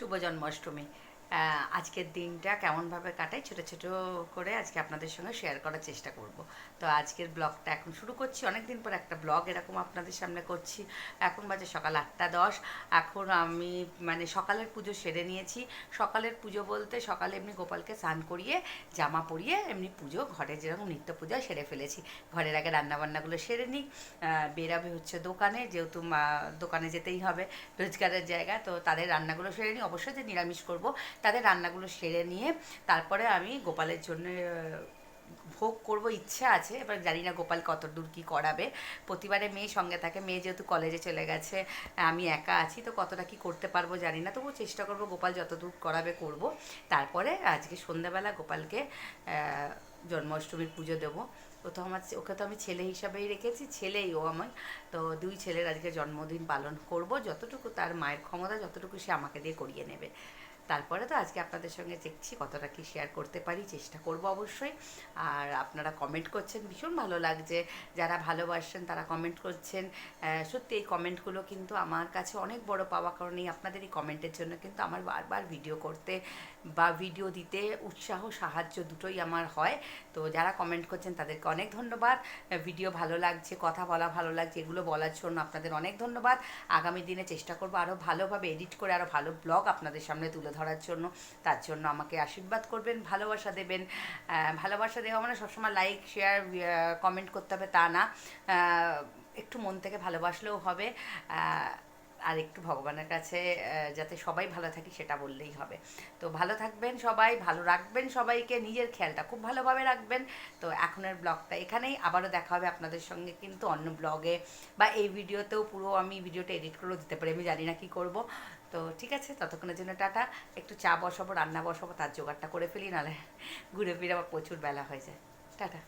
শুভ জন্মাষ্টমী। আজকের দিনটা কেমনভাবে কাটাই ছোট ছোট করে আজকে আপনাদের সঙ্গে শেয়ার করার চেষ্টা করব। তো আজকের ব্লগটা এখন শুরু করছি। অনেক দিন পর একটা ব্লগ এরকম আপনাদের সামনে করছি। এখন বাজে সকাল আটটা দশ। এখন আমি মানে সকালের পুজো সেরে নিয়েছি। সকালের পুজো বলতে সকালে এমনি গোপালকে স্নান করিয়ে, জামা পরিয়ে, এমনি পুজো, ঘরে যেরকম নিত্য পূজা সেরে ফেলেছি। ঘরের আগে রান্নাবান্নাগুলো সেরে নিই। বেরাবে হচ্ছে দোকানে, যেহেতু দোকানে যেতেই হবে, রোজগারের জায়গা, তো তাদের রান্নাগুলো সেরে নিই। অবশ্যই যে নিরামিষ করব তাদের রান্নাগুলো সেরে নিয়ে তারপরে আমি গোপালের জন্য ভোগ করব, ইচ্ছা আছে। এবার জানি না গোপাল কত দূর কী করাবে। প্রতিবারে মেয়ে সঙ্গে থাকে। মেয়ে যেহেতু কলেজে চলে গেছে, আমি একা আছি, তো কতটা কি করতে পারব জানি না। তবুও চেষ্টা করব গোপাল যত দূর করাবে করব। তারপরে আজকে সন্ধ্যাবেলা গোপালকে জন্মাষ্টমীর পুজো দেবো। ও তো আমার ওকে তো আমি ছেলে হিসাবেই রেখেছি, ছেলেই ও আমার। তো দুই ছেলের আজকে জন্মদিন পালন করব। যতটুকু তার মায়ের ক্ষমতা, যতটুকু সে আমাকে দিয়ে করিয়ে নেবে। তারপরে তো আজকে আপনাদের সঙ্গে দেখছি কতটা কি শেয়ার করতে পারি, চেষ্টা করব অবশ্যই। আর আপনারা কমেন্ট করছেন, ভীষণ ভালো লাগছে। যারা ভালোবাসছেন তারা কমেন্ট করছেন। সত্যি এই কমেন্টগুলো কিন্তু আমার কাছে অনেক বড় পাওয়া। কারণ এই আপনাদের এই কমেন্টের জন্য কিন্তু আমার বারবার ভিডিও করতে বা ভিডিও দিতে উৎসাহ, সাহায্য দুটোই আমার হয়। তো যারা কমেন্ট করছেন তাদেরকে অনেক ধন্যবাদ। ভিডিও ভালো লাগছে, কথা বলা ভালো লাগছে, এগুলো বলার জন্য আপনাদের অনেক ধন্যবাদ। আগামী দিনে চেষ্টা করব আরও ভালোভাবে এডিট করে আরও ভালো ব্লগ আপনাদের সামনে তুলে ধরার জন্য, তার জন্য আমাকে আশীর্বাদ করবেন, ভালোবাসা দেবেন। ভালোবাসা দেওয়া মানে সবসময় লাইক শেয়ার কমেন্ট করতে হবে তা না। একটু মন থেকে ভালোবাসলেও হবে। আর একটু ভগবানের কাছে যাতে সবাই ভালো থাকি সেটা বললেই হবে। তো ভালো থাকবেন সবাই, ভালো রাখবেন সবাইকে, নিজের খেয়ালটা খুব ভালোভাবে রাখবেন। তো এখনের ব্লগটা এখানেই, আবারও দেখা হবে আপনাদের সঙ্গে কিন্তু অন্য ব্লগে বা এই ভিডিওতেও পুরো আমি ভিডিওটা এডিট করেও দিতে পারি, আমি জানি না কি করব। তো ঠিক আছে, ততক্ষণের জন্য টাটা। একটু চা বসাবো, রান্না বসাবো, তার জোগাড়টা করে ফেলি, নাহলে ঘুরে ফিরে আবার প্রচুর বেলা হয়ে যায়। টাটা।